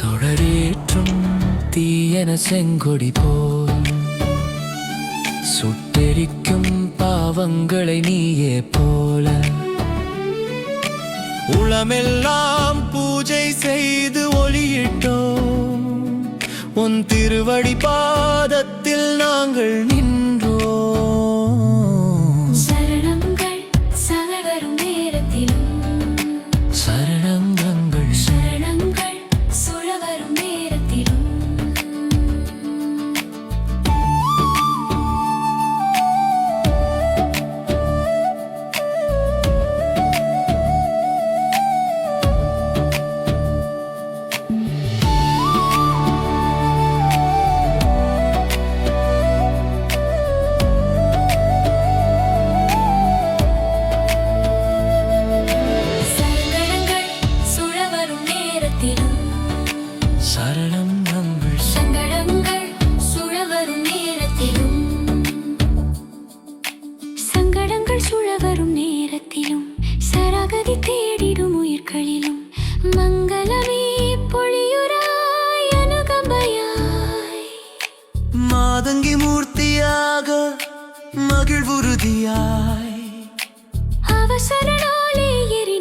சுடரேற்றும் தீயன செங்கொடி போல் சுட்டெரிக்கும் பாவங்களை நீயே போல. உளமெல்லாம் பூஜை செய்து ஒளியிட்டோம். உன் திருவடி பாதத்தில் நாங்கள் நின் சரணம் நங்கள் சங்கடங்கள் சுழ வரும் நேரத்திலும். சங்கடங்கள் சுழ வரும் நேரத்திலும். சராகதி தேடிடும் அவசர நாளே எரி